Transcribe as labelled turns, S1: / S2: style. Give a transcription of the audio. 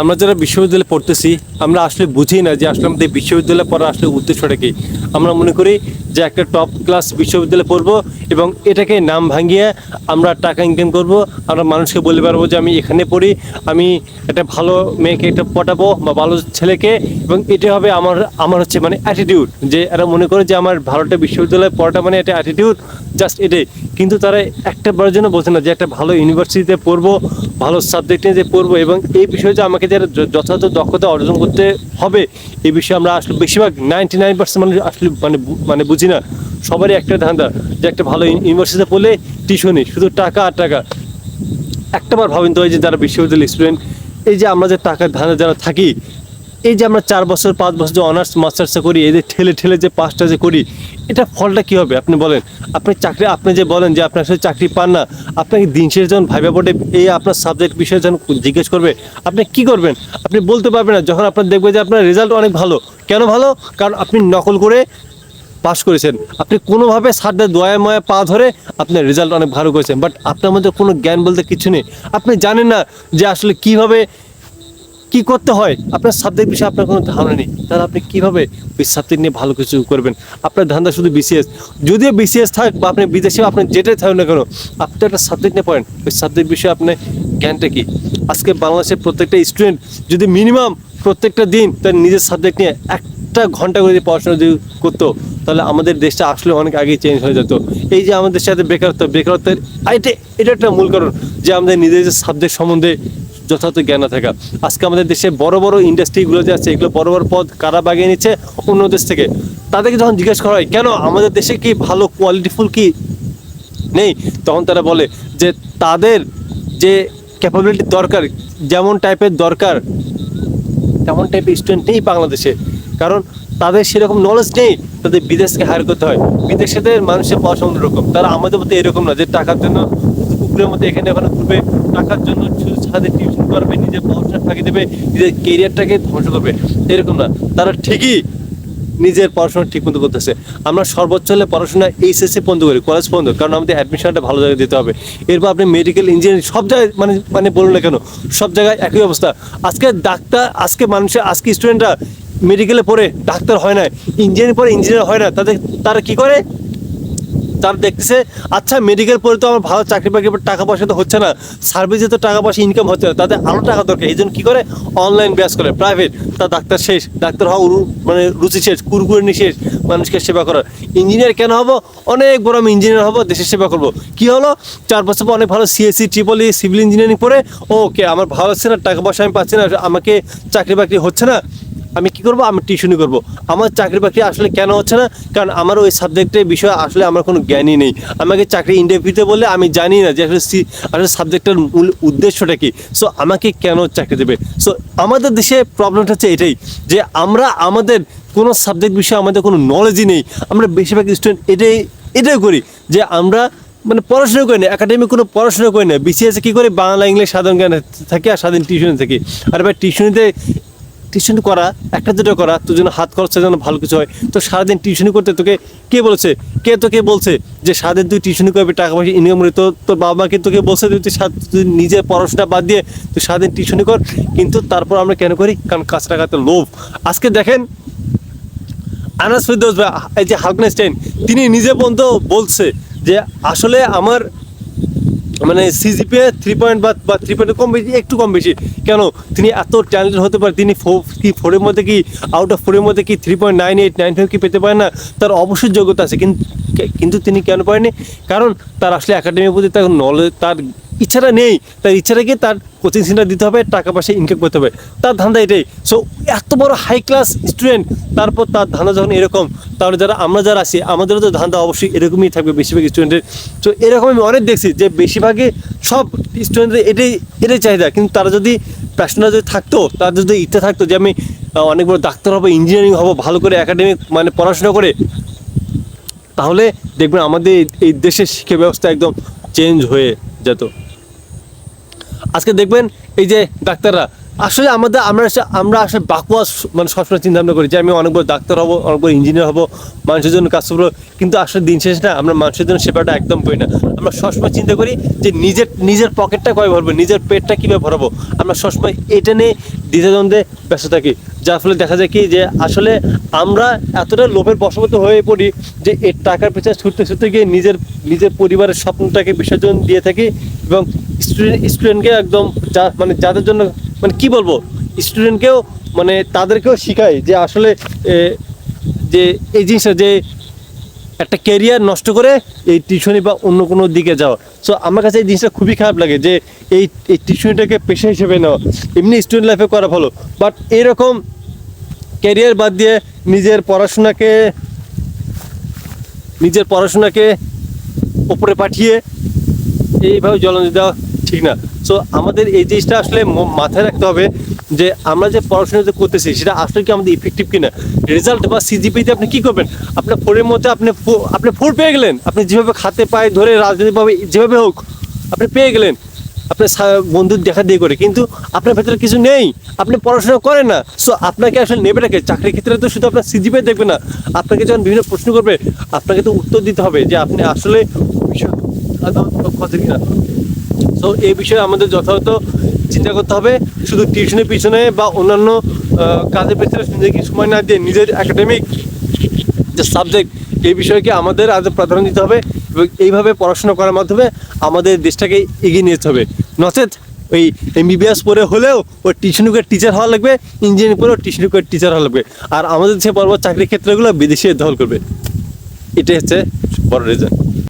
S1: আমরা যারা বিশ্ববিদ্যালয়ে পড়তেছি, আমরা আসলে বুঝি না যে আসলে আমাদের বিশ্ববিদ্যালয়ে পড়ার আসলে উদ্দেশ্যটা কি। আমরা মনে করি যে একটা টপ ক্লাস বিশ্ববিদ্যালয়ে পড়ব এবং এটাকে নাম ভাঙিয়ে আমরা টাকা ইনকাম করব, আমরা মানুষকে বলতে পারব যে আমি এখানে পড়ি, আমি একটা ভালো মেয়েকে একটা পটাবো বা ভালো ছেলেকে এবং এটা হবে আমার আমার হচ্ছে মানে অ্যাটিটিউড যে এরা মনে করে যে আমার ভালোটা বিশ্ববিদ্যালয়ে পড়াটা মানে একটা অ্যাটিটিউড জাস্ট এটাই। কিন্তু তারা একটা বারের জন্য বোঝে না যে একটা ভালো ইউনিভার্সিটিতে পড়ব, ভালো সাবজেক্ট নিয়ে যে পড়ব এবং এই বিষয়ে যে আমাকে যারা যথাযথ দক্ষতা অর্জন করতে হবে। এই বিষয়ে আমরা আসলে বেশিরভাগ নাইনটি নাইন পার্সেন্ট মানুষ আসলে মানে মানে বুঝি না। সবারই একটা ধান্দা যে একটা ভালো ইউনিভার্সিটিতে পড়লে টিউশনি শুধু টাকা আর টাকা। একটাবার ভাবেন তো যে যারা বিশ্ববিদ্যালয়ের স্টুডেন্ট এই যে আমরা যে টাকার ধান্দা যারা থাকি এই যে আমরা চার বছর, পাঁচ বছর যে অনার্স মাস্টার্সে করি, এই যে ঠেলে ঠেলে যে পাসটা যে করি, এটা ফলটা কি হবে? আপনি বলেন। আপনি চাকরি, আপনি যে বলেন যে আপনার সাথে চাকরি পান না, আপনাকে দিন শেষে যখন ভাইবা বোর্ডে এই আপনার সাবজেক্ট বিষয়ে যখন জিজ্ঞেস করবে, আপনি কি করবেন? আপনি বলতে পারবেন না। যখন আপনার দেখবে যে আপনার রেজাল্ট অনেক ভালো। কেন ভালো? কারণ আপনি নকল করে পাস করেছেন। আপনি কোনোভাবে সারদের দয়া ময়া পা ধরে আপনার রেজাল্ট অনেক ভালো করেছেন। বাট আপনার মধ্যে কোনো জ্ঞান বলতে কিছু নেই। আপনি জানেন না যে আসলে কীভাবে কি করতে হয়? আপনার সাবজেক্ট বিষয়ে আপনার কোনো ধারণা নেই। তাহলে আপনি কীভাবে ওই সাবজেক্ট নিয়ে ভালো কিছু করবেন? আপনার ধান্দা শুধু বিসিএস যদিও বিসিএস থাক বা আপনি বিদেশে আপনি যেটাই থাকুন না কেন, আপনি একটা সাবজেক্ট নিয়ে পড়েন। ওই সাবজেক্ট বিষয়ে আপনার জ্ঞানটা কি? আজকে বাংলাদেশের প্রত্যেকটা স্টুডেন্ট যদি মিনিমাম প্রত্যেকটা দিন তার নিজের সাবজেক্ট নিয়ে একটা ঘণ্টা করে পড়াশোনা যদি করতো তাহলে আমাদের দেশটা আসলে অনেক আগেই চেঞ্জ হয়ে যেত। এই যে আমাদের সাথে বেকারত্ব, বেকারত্বের এটা এটা একটা মূল কারণ যে আমাদের নিজেদের সাবজেক্ট সম্বন্ধে যথাযথ জ্ঞান না থাকা। আজকে আমাদের দেশে বড় বড় ইন্ডাস্ট্রিগুলো যে আছে, এগুলো বড় বড় পদ কারা বাগিয়ে নিচ্ছে? অন্য দেশ থেকে। তাদেরকে যখন জিজ্ঞেস করা হয়, কেন আমাদের দেশে কি ভালো কোয়ালিটিফুল কি নেই? তখন তারা বলে যে, তাদের যে ক্যাপাবিলিটি দরকার, যেমন টাইপের দরকার, তেমন টাইপের স্টুডেন্ট নেই বাংলাদেশে। কারণ তাদের সেরকম নলেজ নেই, তাদের বিদেশকে হায়ার করতে হয়। বিদেশেদের মানুষের পড়াশোনা অন্যরকম তারা আমাদের মধ্যে এরকম না যে টাকার জন্য কুকুরের মধ্যে এখানে ওখানে ঘুরবে, টাকার জন্য সাথে টিউশন করবে, নিজের পড়াশোনা ফাঁকি দেবে, নিজের কেরিয়ারটাকে ধ্বংস করবে। এরকম না। তারা ঠিকই নিজের পড়াশোনা ঠিক মতো করতেছে। আমরা সর্বোচ্চ হলে পড়াশোনা এইচএসসি পর্যন্ত করি কলেজ পর্যন্ত। কারণ আমাদের অ্যাডমিশনটা ভালো জায়গায় দিতে হবে। এরপর আপনি মেডিকেল ইঞ্জিনিয়ারিং সব জায়গায় মানে মানে বলুন না কেন, সব জায়গায় একই অবস্থা। আজকে ডাক্তার আজকে মানুষের আজকে স্টুডেন্টরা মেডিকেলে পড়ে ডাক্তার হয় না ইঞ্জিনিয়ার পরে ইঞ্জিনিয়ার হয় না তাদের, তারা কি করে? তারা দেখতেছে আচ্ছা মেডিকেল পড়ে তো আমার ভালো চাকরি বাকরি টাকা পয়সা তো হচ্ছে না সার্ভিসে তো টাকা পয়সা ইনকাম হচ্ছে না, তাদের আরও টাকা দরকার। এই জন্য কী করে? অনলাইন ব্যাস করে প্রাইভেট তার ডাক্তার শেষ, ডাক্তার হওয়া মানে রুচি শেষ কুরকুরে শেষ, মানুষকে সেবা করার। ইঞ্জিনিয়ার কেন হব? অনেক বড় আমি ইঞ্জিনিয়ার হব, দেশের সেবা করব। কি হলো? চার বছর পর অনেক ভালো CSC triple E civil engineering পড়ে ওকে আমার ভালো হচ্ছে না, টাকা পয়সা আমি পাচ্ছি না, আমাকে চাকরি বাকরি হচ্ছে না। আমি কি করব? আমি টিউশনই করব। আমার চাকরি বাকরি আসলে কেন হচ্ছে না? কারণ আমার ওই সাবজেক্টের বিষয়ে আসলে আমার কোনো জ্ঞানই নেই। আমাকে চাকরি ইন্টারভিউতে বললে আমি জানি না যে আসলে সি- আসলে সাবজেক্টের মূল উদ্দেশ্যটা কি। সো আমাকে কেন চাকরি দেবে? সো আমাদের দেশে প্রবলেমটা হচ্ছে এটাই যে আমরা আমাদের কোনো সাবজেক্ট বিষয়ে আমাদের কোনো নলেজই নেই। আমরা বেশিরভাগ স্টুডেন্ট এটাই এটাই করি যে আমরা মানে পড়াশোনা করি না। একাডেমিক কোনো পড়াশোনা করি না। বিসিএসে কী করি? বাংলা, ইংলিশ, সাধারণ জ্ঞান থাকে আর সাধারণ টিউশনে থাকি। আর এবার টিউশনিতে টিউশন করা, একটা দুটো করা, তোর জন্য হাত খরচের জন্য ভালো কিছু হয়। তো সারাদিন টিউশনি করতে তোকে কে বলেছে? কে তোকে বলছে যে সারাদিন তুই টিউশনি করবি, টাকা পয়সা ইনকাম করে তো তোর বাবা মাকে তোকে বলছে তুই তুই নিজের পড়াশোনা বাদ দিয়ে তুই সারাদিন টিউশনি কর, কিন্তু তারপর আমরা কেন করি? কারণ কাজ টাকাতে লোভ। আজকে দেখেন, আনাস ফিরদৌস ভাই, এই যে হালকনেস্টাইন তিনি নিজে পর্যন্ত বলছে যে আসলে আমার মানে সিজিপিএ থ্রি পয়েন্ট বা বা থ্রি পয়েন্ট কম বেশি, একটু কম বেশি। কেন? তিনি এত ট্যালেন্টেড হতে পারে, তিনি ফোর কি ফোরের মধ্যে কি আউট অফ ফোরের মধ্যে কি three point nine eight nine five কি পেতে পারে না? তার অবশ্যই যোগ্যতা আছে। কিন্তু কিন্তু তিনি কেন পারেনি কারণ তার আসলে একাডেমির প্রতি তার নলেজ তার ইচ্ছাটা নেই। তার ইচ্ছাটা কি তার কোচিং সেন্টার দিতে হবে, টাকা পয়সা ইনকাম করতে হবে। তার ধান্দা এটাই। সো এত বড় হাই ক্লাস স্টুডেন্ট তারপর তার ধান্দা যখন এরকম, তাহলে যারা আমরা যারা আছি, আমাদেরও তো ধান্দা অবশ্যই এরকমই থাকবে বেশিরভাগ স্টুডেন্টের তো এরকম আমি অনেক দেখছি যে বেশিরভাগই সব স্টুডেন্টদের এটাই এটাই চাহিদা। কিন্তু তারা যদি প্যাশনার যদি থাকতো, তার যদি ইচ্ছা থাকতো যে আমি অনেক বড় ডাক্তার হব ইঞ্জিনিয়ারিং হব, ভালো করে একাডেমিক মানে পড়াশোনা করে, তাহলে দেখবেন আমাদের এই দেশের শিক্ষা ব্যবস্থা একদম চেঞ্জ হয়ে যেত। আজকে দেখবেন এই যে ডাক্তাররা আসলে আমাদের, আমরা আমরা আসলে বাকওয়াস মানে সবসময় চিন্তা ভাবনা করি যে আমি অনেক বড় ডাক্তার হব, অনেক বড় ইঞ্জিনিয়ার হব, মানুষের জন্য কাজ করব। কিন্তু আসলে দিন শেষ না, আমরা মানুষের জন্য সেবাটা একদম করি না। আমরা সবসময় চিন্তা করি যে নিজের নিজের পকেটটা কবে ভরবো, নিজের পেটটা কীভাবে ভরাবো। আমরা সবসময় এটা নিয়ে দ্বিধাদ্বন্দ্বে ব্যস্ত থাকি। যার ফলে দেখা যায় কি যে আসলে আমরা এতটা লোভের বশবর্ত হয়ে পড়ি যে এর টাকার পেছনে ছুটতে ছুটতে গিয়ে নিজের নিজের পরিবারের স্বপ্নটাকে বিসর্জন দিয়ে থাকি এবং স্টুডেন্ট স্টুডেন্টকে একদম যা মানে যাদের জন্য মানে কি বলব স্টুডেন্টকেও মানে তাদেরকেও শেখাই যে আসলে যে এই জিনিসটা, যে একটা কেরিয়ার নষ্ট করে এই টিউশনি বা অন্য কোনো দিকে যাওয়া সো আমার কাছে এই জিনিসটা খুবই খারাপ লাগে যে এই এই টিউশনিটাকে পেশা হিসেবে নেওয়া এমনি স্টুডেন্ট লাইফে করা ভালো বাট এরকম ক্যারিয়ার বাদ দিয়ে নিজের পড়াশোনাকে নিজের পড়াশোনাকে ওপরে পাঠিয়ে এইভাবে জ্বলন দেওয়া ঠিক না। সো আমাদের এই জিনিসটা আসলে মাথায় রাখতে হবে যে আমরা যে পড়াশোনা যে করতেছি, সেটা আসলে কি আমাদের ইফেক্টিভ কিনা? রেজাল্ট বা সিজিপিতে আপনি কি করবেন? আপনার ফোরের মধ্যে আপনি আপনি ফোর পেয়ে গেলেন। আপনি যেভাবে খাতে পায়ে ধরে রাজনৈতিকভাবে যেভাবে হোক, আপনি পেয়ে গেলেন। আপনার বন্ধুর দেখা দিয়ে করে। কিন্তু আপনার ভেতরে কিছু নেই। আপনি পড়াশোনা করেন না। সো আপনাকে আসলে নেবে রাখে চাকরির ক্ষেত্রে তো শুধু আপনার সিজিপে দেখবে না। আপনাকে যখন বিভিন্ন প্রশ্ন করবে, আপনাকে তো উত্তর দিতে হবে যে আপনি আসলে বিষয় কিনা। তো এই বিষয়ে আমাদের যথাযথ চিন্তা করতে হবে। শুধু টিউশনের পিছনে বা অন্যান্য কাজের পেছনে নিজেকে সময় না দিয়ে নিজের একাডেমিক যে সাবজেক্ট এই বিষয়কে আমাদের আজ প্রাধান্য দিতে হবে এবং এইভাবে পড়াশোনা করার মাধ্যমে আমাদের দেশটাকে এগিয়ে নিয়ে যেতে হবে। নচেত ওই এমবিবিএস পড়ে হলেও ওই টিউশনিকের টিচার হওয়া লাগবে ইঞ্জিনিয়ারিং পড়েও টিউশনিকের টিচার হওয়া লাগবে। আর আমাদের যে বড় বড় চাকরির ক্ষেত্রগুলো বিদেশে দখল করবে। এটাই হচ্ছে বড় রেজাল্ট